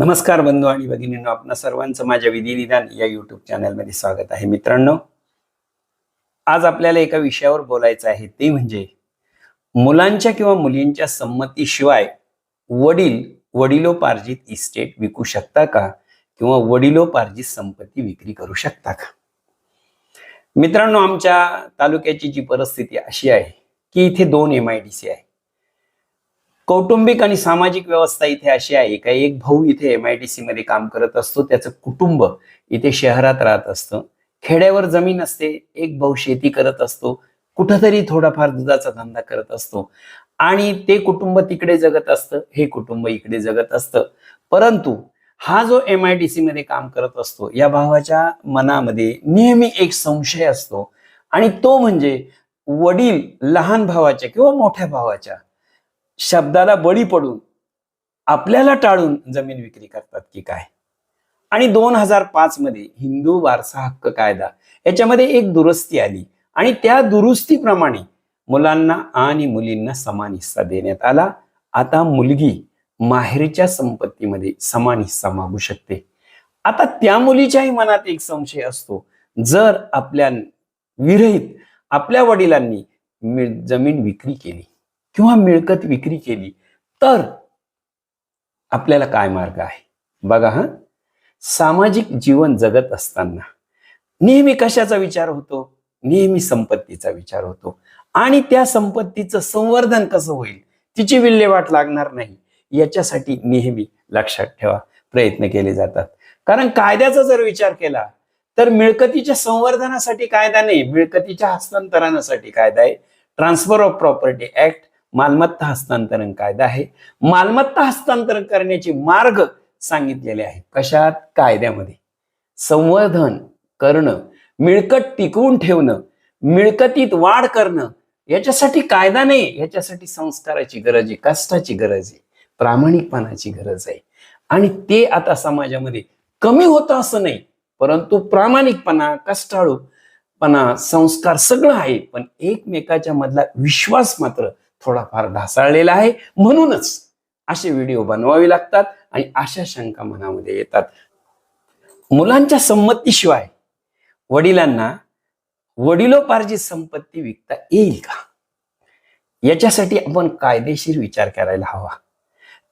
नमस्कार बंधू आणि भगिनींनो आपणा सर्वांचं माझ्या विधी निदान या युट्यूब चॅनलमध्ये स्वागत आहे. मित्रांनो आज आपल्याला एका विषयावर बोलायचं आहे. ते म्हणजे मुलांच्या किंवा मुलींच्या संमतीशिवाय वडील वडिलोपार्जित इस्टेट विकू शकता का? किंवा वडिलोपार्जित संपत्ती विक्री करू शकता का? मित्रांनो आमच्या तालुक्याची जी परिस्थिती अशी आहे की इथे दोन एम आय डी सी आहे. कौटुंबिक आणि सामाजिक व्यवस्था इथे अशी आहे. का एक भाऊ इथे एम आय डी सी मध्ये काम करत असतो. त्याचं कुटुंब इथे शहरात राहत असतं. खेड्यावर जमीन असते. एक भाऊ शेती करत असतो. कुठंतरी थोडाफार दुधाचा धंदा करत असतो. आणि ते कुटुंब तिकडे जगत असतं. हे कुटुंब इकडे जगत असतं. परंतु हा जो एम आय डी सी मध्ये काम करत असतो या भावाच्या मनामध्ये नेहमी एक संशय असतो. आणि तो म्हणजे वडील लहान भावाच्या किंवा मोठ्या भावाच्या शब्दाला बळी पडून आपल्याला टाळून जमीन विक्री करतात की काय? आणि दोन हजार पाच मध्ये हिंदू वारसा हक्क कायदा याच्यामध्ये एक दुरुस्ती आली. आणि त्या दुरुस्तीप्रमाणे मुलांना आणि मुलींना समान हिस्सा देण्यात आला. आता मुलगी माहेरच्या संपत्तीमध्ये समान हिस्सा मागू शकते. आता त्या मुलीच्याही मनात एक संशय असतो. जर आपल्या विरहित आपल्या वडिलांनी जमीन विक्री केली किंवा मिळकत विक्री केली तर आपल्याला काय मार्ग आहे? बघा हा. सामाजिक जीवन जगत असताना नेहमी कशाचा विचार होतो? नेहमी संपत्तीचा विचार होतो. आणि त्या संपत्तीचं संवर्धन कसं होईल? तिची विल्हेवाट लागणार नाही. याच्यासाठी नेहमी लक्षात ठेवा. प्रयत्न केले जातात. कारण कायद्याचा जर विचार केला तर मिळकतीच्या संवर्धनासाठी कायदा नाही मिळकतीच्या हस्तांतरणासाठी कायदा आहे. ट्रान्सफर ऑफ प्रॉपर्टी ऍक्ट मालमत्ता हस्तांतरण कायदा आहे. मालमत्ता हस्तांतरण करण्याचे मार्ग सांगितलेले आहेत. कशात? कायद्यामध्ये. संवर्धन करणं मिळकत टिकवून ठेवणं मिळकतीत वाढ करणं याच्यासाठी कायदा नाही याच्यासाठी संस्काराची गरज आहे कष्टाची गरज आहे प्रामाणिकपणाची गरज आहे. आणि ते आता समाजामध्ये कमी होतं असं नाही परंतु प्रामाणिकपणा कष्टाळूपणा संस्कार सगळं आहे पण एकमेकाच्या मधला विश्वास मात्र थोडाफार ढासळलेला आहे. म्हणूनच असे व्हिडिओ बनवावे लागतात आणि अशा शंका मनामध्ये येतात. मुलांच्या संमतीशिवाय वडिलांना वडिलोपार्जित संपत्ती विकता येईल का? याच्यासाठी आपण कायदेशीर विचार करायला हवा.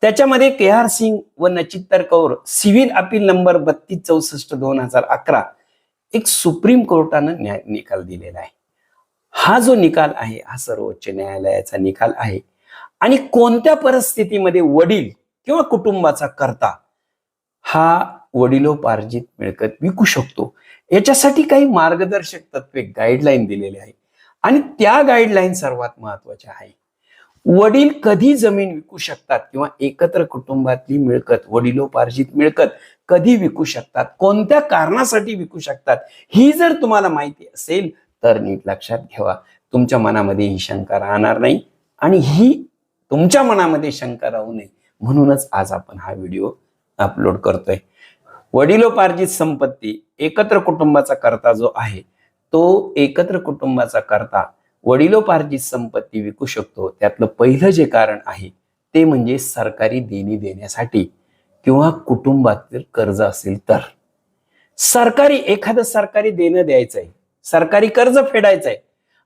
त्याच्यामध्ये के आर सिंग व Nachittar Kaur civil appeal number बत्तीस चौसष्ट दोन हजार अकरा एक सुप्रीम कोर्टानं न्याय निकाल दिलेला आहे. हा जो निकाल आहे हा सर्वोच्च न्यायालयाचा निकाल आहे. आणि कोणत्या परिस्थितीमध्ये वडील किंवा कुटुंबाचा करता हा वडिलोपार्जित मिळकत विकू शकतो? याच्यासाठी काही मार्गदर्शक तत्वे गाईडलाईन दिलेले आहे आणि त्या गाईडलाईन सर्वात महत्त्वाच्या आहे वडील कधी जमीन विकू शकतात किंवा एकत्र कुटुंबातली मिळकत वडिलोपार्जित मिळकत कधी विकू शकतात? कोणत्या कारणासाठी विकू शकतात? ही जर तुम्हाला माहिती असेल तर नीट लक्षात ठेवा. तुमच्या मनामध्ये ही शंका राहणार नाही आणि ही तुमच्या मनामध्ये शंका राहू नये. म्हणूनच आज आपण हा व्हिडिओ अपलोड करतोय. वडिलोपार्जित संपत्ती एकत्र कुटुंबाचा करता जो आहे तो एकत्र कुटुंबाचा करता वडिलोपार्जित संपत्ती विकू शकतो. त्यातलं पहिलं जे कारण आहे ते म्हणजे सरकारी देणी देण्यासाठी किंवा कुटुंबातील कर्ज असेल तर. सरकारी एखादं सरकारी देणं द्यायचं आहे सरकारी कर्ज फेडायचं आहे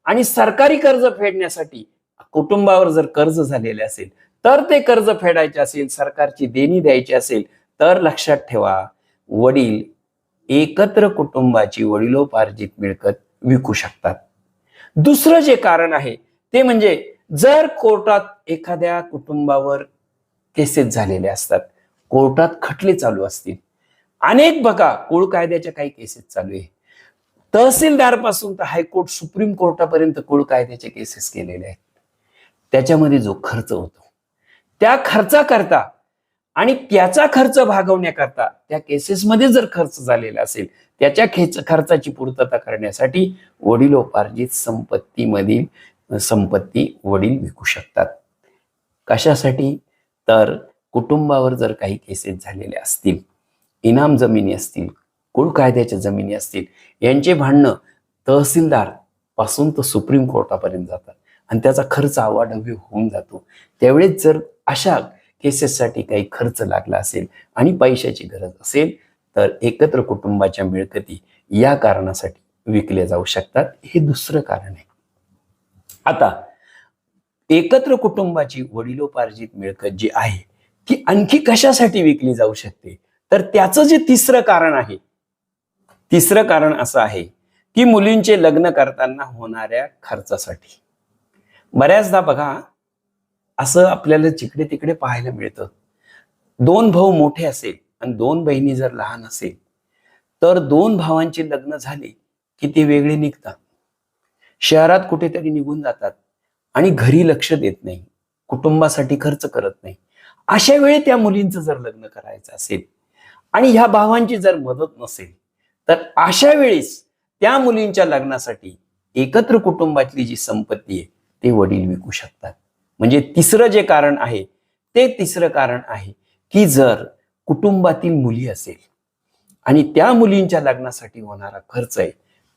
आणि सरकारी कर्ज फेडण्यासाठी कुटुंबावर जर कर्ज झालेले असेल तर ते कर्ज फेडायचे असेल सरकारची देणी द्यायची असेल तर लक्षात ठेवा वडील एकत्र कुटुंबाची वडिलोपार्जित मिळकत विकू शकतात. दुसरं जे कारण आहे ते म्हणजे जर कोर्टात एखाद्या कुटुंबावर केसेस झालेले असतात कोर्टात खटले चालू असतील. अनेक बघा कुळ कायद्याच्या काही केसेस चालू आहे. तहसीलदारपासून तर हायकोर्ट सुप्रीम कोर्टापर्यंत कुळ कायद्याचे केसेस केलेले आहेत. त्याच्यामध्ये जो खर्च होतो त्या खर्चाकरता आणि त्याचा खर्च भागवण्याकरता त्या केसेसमध्ये जर खर्च झालेला असेल त्याच्या खेच खर्चाची पूर्तता करण्यासाठी वडिलोपार्जित संपत्तीमधील संपत्ती वडील विकू शकतात. कशासाठी? तर कुटुंबावर जर काही केसेस झालेले असतील इनाम जमिनी असतील कायद्याच्या जमिनी असतील. यांचे भांडणं तहसीलदारपासून तर सुप्रीम कोर्टापर्यंत जातात. आणि त्याचा खर्च आवाढव्य होऊन जातो. त्यावेळेस जर अशा केसेससाठी काही खर्च लागला असेल आणि पैशाची गरज असेल तर एकत्र कुटुंबाच्या मिळकती या कारणासाठी विकल्या जाऊ शकतात. हे दुसरं कारण आहे. आता एकत्र कुटुंबाची वडिलोपार्जित मिळकत जी आहे ती आणखी कशासाठी विकली जाऊ शकते? तर त्याचं जे तिसरं कारण आहे तिसरं कारण असं आहे की मुलींचे लग्न करताना होणाऱ्या खर्चासाठी. बऱ्याचदा बघा असं आपल्याला जिकडे तिकडे पाहायला मिळतं. दोन भाऊ मोठे असेल आणि दोन बहिणी जर लहान असेल तर दोन भावांची लग्न झाली की ते वेगळे निघतात. शहरात कुठेतरी निघून जातात आणि घरी लक्ष देत नाही कुटुंबासाठी खर्च करत नाही. अशा वेळी त्या मुलींचं जर लग्न करायचं असेल आणि ह्या भावांची जर मदत नसेल तर अशा वेळेस त्या मुलींच्या लग्नासाठी एकत्र कुटुंबातली जी संपत्ती आहे ते वडील विकू शकतात. म्हणजे तिसरं जे कारण आहे ते तिसरं कारण आहे की जर कुटुंबातील मुली असेल आणि त्या मुलींच्या लग्नासाठी होणारा खर्च आहे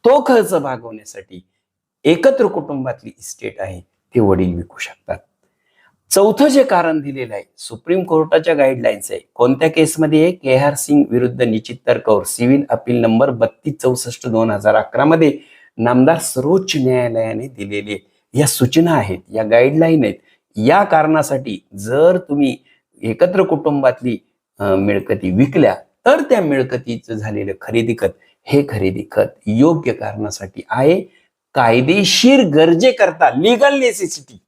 तो खर्च भागवण्यासाठी एकत्र कुटुंबातली इस्टेट आहे ते वडील विकू शकतात. चौथं जे कारण दिलेलं आहे सुप्रीम कोर्टाच्या गाईडलाईन्स आहे. कोणत्या केसमध्ये के आर सिंग विरुद्ध Nichittar Kaur civil appeal number बत्तीस चौसष्ट दोन हजार अकरा मध्ये नामदार सर्वोच्च न्यायालयाने दिलेले या सूचना आहेत या गाईडलाईन आहेत. या कारणासाठी जर तुम्ही एकत्र कुटुंबातली मिळकती विकल्या तर त्या मिळकतीचं झालेलं खरेदी खत हे खरेदी खत योग्य कारणासाठी आहे. कायदेशीर गरजेकरता लिगल नेसेसिटी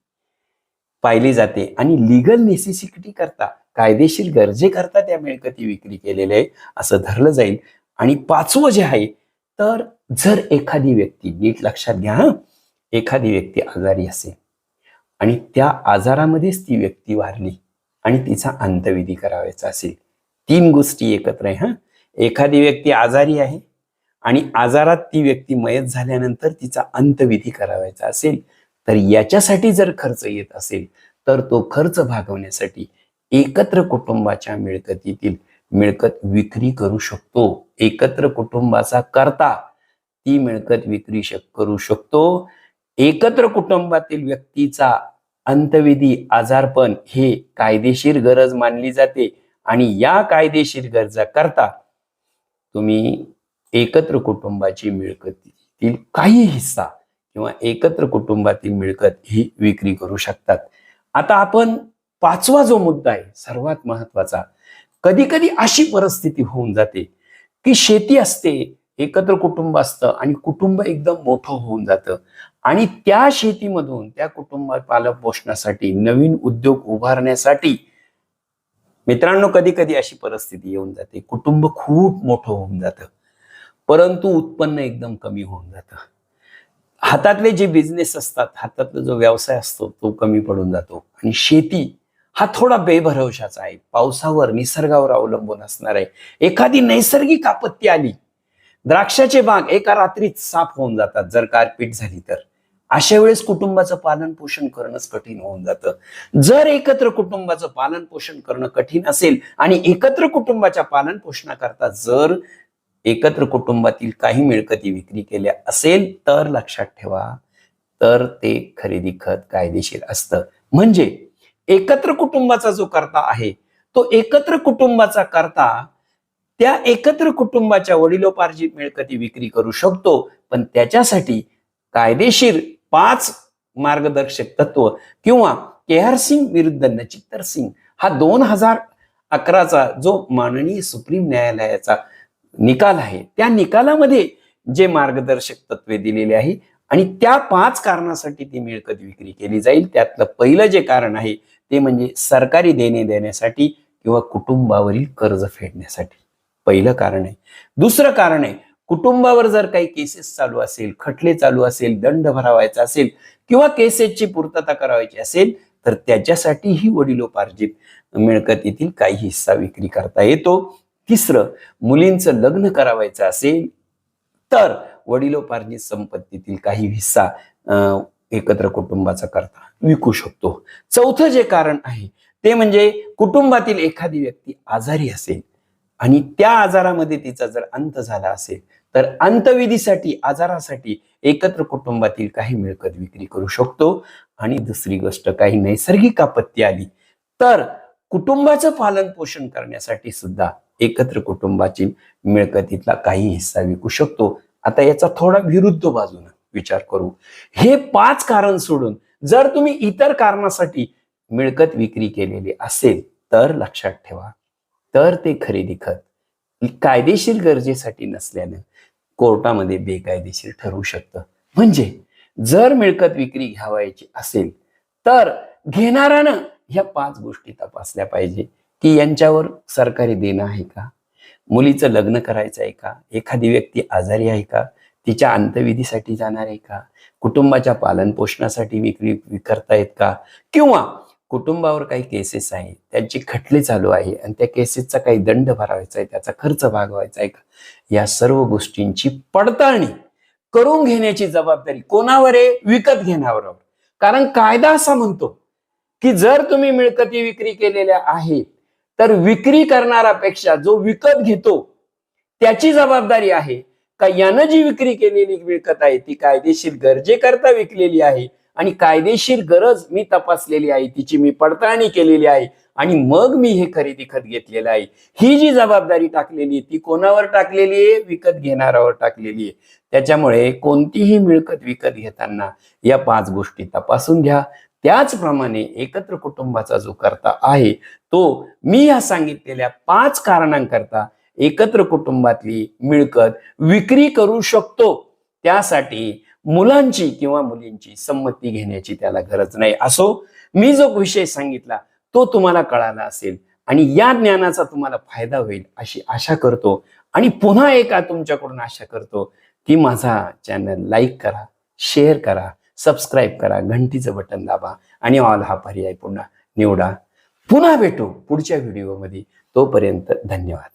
पाहिली जाते. आणि लिगल नेसेसिटी करता कायदेशीर गरजेकरता त्या मिळकती विक्री केलेल्या आहे असं धरलं जाईल. आणि पाचवं जे आहे तर जर एखादी व्यक्ती नीट लक्षात घ्या हा एखादी व्यक्ती आजारी असेल आणि त्या आजारामध्येच ती व्यक्ती वारली आणि तिचा अंतविधी करावायचा असेल तीन गोष्टी एकत्र आहे हा. एखादी व्यक्ती आजारी आहे आणि आजारात ती व्यक्ती मयत झाल्यानंतर तिचा अंतविधी करावायचा असेल तर याच्यासाठी जर खर्च येत असेल तर तो खर्च भागवण्यासाठी एकत्र कुटुंबाच्या मिळकतीतील मिळकत विक्री करू शकतो. एकत्र कुटुंबाचा करता ती मिळकत विक्री शक करू शकतो. एकत्र कुटुंबातील व्यक्तीचा अंतविधी आजारपण हे कायदेशीर गरज मानली जाते आणि या कायदेशीर गरजा करता तुम्ही एकत्र कुटुंबाची मिळकतीतील काही हिस्सा किंवा एकत्र कुटुंबातील मिळकत ही विक्री करू शकतात. आता आपण पाचवा जो मुद्दा आहे सर्वात महत्त्वाचा कधी कधी अशी परिस्थिती होऊन जाते की शेती असते एकत्र कुटुंब असतं आणि कुटुंब एकदम मोठं होऊन जातं. आणि त्या शेतीमधून त्या कुटुंबात पालक पोषणासाठी नवीन उद्योग उभारण्यासाठी मित्रांनो कधी कधी अशी परिस्थिती येऊन जाते. कुटुंब खूप मोठं होऊन जातं. परंतु उत्पन्न एकदम कमी होऊन जातं. हातातले जे बिझनेस असतात हातातला जो व्यवसाय असतो तो कमी पडून जातो. आणि शेती हा थोडा बेभरवशाचा आहे. पावसावर निसर्गावर अवलंबून असणार आहे. एखादी नैसर्गिक आपत्ती आली द्राक्षाचे बाग एका रात्रीत साफ होऊन जातात जर गारपीट झाली तर. अशा वेळेस कुटुंबाचं पालन पोषण करणंच कठीण होऊन जातं. जर एकत्र कुटुंबाचं पालन पोषण करणं कठीण असेल आणि एकत्र कुटुंबाच्या पालन पोषणाकरता जर एकत्र कुटुंबातील काही मिळकती विक्री केल्या असेल तर लक्षात ठेवा तर ते खरेदी खत कायदेशीर असतं. म्हणजे एकत्र कुटुंबाचा जो करता आहे तो एकत्र कुटुंबाचा करता त्या एकत्र कुटुंबाच्या वडिलोपार्जित मिळकती विक्री करू शकतो पण त्याच्यासाठी कायदेशीर पाच मार्गदर्शक तत्व किंवा के आर सिंग विरुद्ध नचित्तर सिंग हा दोन हजार अकराचा जो माननीय सुप्रीम न्यायालयाचा निकाल आहे. त्या निकालामध्ये जे मार्गदर्शक तत्वे दिलेले आहे आणि त्या पाच कारणासाठी ती मिळकत विक्री केली जाईल. त्यातलं पहिलं जे कारण आहे ते म्हणजे सरकारी देणे देण्यासाठी किंवा कुटुंबावरील कर्ज फेडण्यासाठी. पहिलं कारण आहे. दुसरं कारण आहे कुटुंबावर जर काही केसेस चालू असेल खटले चालू असेल दंड भरावायचा असेल किंवा केसेसची पूर्तता करावायची असेल तर त्याच्यासाठी ही वडिलोपार्जित मिळकतीतील काही हिस्सा विक्री करता येतो. तिसरं मुलींचं लग्न करावायचं असेल तर वडिलोपार्जित संपत्तीतील काही हिस्सा एकत्र कुटुंबाचा करता विकू शकतो. चौथं जे कारण आहे ते म्हणजे कुटुंबातील एखादी व्यक्ती आजारी असेल आणि त्या आजारामध्ये तिचा जर अंत झाला असेल तर अंतविधीसाठी आजारासाठी एकत्र कुटुंबातील काही मिळकत विक्री करू शकतो. आणि दुसरी गोष्ट काही नैसर्गिक आपत्ती आली तर कुटुंबाचं पालन पोषण करण्यासाठी सुद्धा एकत्र कुटुंबाची मिळकतीतला काही हिस्सा विकू शकतो. आता याचा थोडा विरुद्ध बाजूने विचार करू. हे पाच कारण सोडून जर तुम्ही इतर कारणासाठी मिळकत विक्री केलेली असेल तर लक्षात ठेवा. तर ते खरेदी खत कायदेशीर गरजेसाठी नसल्यानं कोर्टामध्ये बेकायदेशीर ठरू शकतं. म्हणजे जर मिळकत विक्री घ्यावायची असेल तर घेणाऱ्यानं ह्या पाच गोष्टी तपासल्या पाहिजे. की यांच्यावर सरकारी देणं आहे का? मुलीचं लग्न करायचं आहे का? एखादी व्यक्ती आजारी आहे का? तिच्या अंत्यविधीसाठी जाणार आहे का? कुटुंबाच्या पालन पोषणासाठी विक्री विकरतायत का? किंवा कुटुंबावर काही केसेस आहे त्यांची खटले चालू आहे आणि त्या केसेसचा काही दंड भरावायचा आहे त्याचा खर्च भागवायचा आहे का? या सर्व गोष्टींची पडताळणी करून घेण्याची जबाबदारी कोणावर आहे? विकत घेण्यावर कारण कायदा असा म्हणतो की जर तुम्ही मिळकती विक्री केलेल्या आहेत तर विक्री करणारापेक्षा जो विकत घेतो त्याची जबाबदारी आहे का यानं जी विक्री केलेली मिळकत आहे ती कायदेशीर गरजेकरता विकलेली आहे आणि कायदेशीर गरज मी तपासलेली आहे तिची मी पडताळणी केलेली आहे आणि मग मी हे खरेदी खत घेतलेलं आहे. ही जी जबाबदारी टाकलेली आहे ती कोणावर टाकलेली आहे? विकत घेणाऱ्यावर टाकलेली आहे. त्याच्यामुळे कोणतीही मिळकत विकत घेताना या पाच गोष्टी तपासून घ्या. त्याचप्रमाणे एकत्र कुटुंबाचा जो करता आहे तो मी या सांगितलेल्या पाच कारणांकरता एकत्र कुटुंबातली मिळकत विक्री करू शकतो. त्यासाठी मुलांची किंवा मुलींची संमती घेण्याची त्याला गरज नाही. असो मी जो विषय सांगितला तो तुम्हाला कळाला असेल आणि या ज्ञानाचा तुम्हाला फायदा होईल अशी आशा करतो आणि पुन्हा एका तुमच्याकडून आशा करतो की माझा चॅनल लाईक करा शेअर करा सबस्क्राईब करा घंटीचं बटन दाबा आणि ऑल हा पर्याय पुन्हा निवडा. पुन्हा भेटू पुढच्या व्हिडिओमध्ये तोपर्यंत धन्यवाद.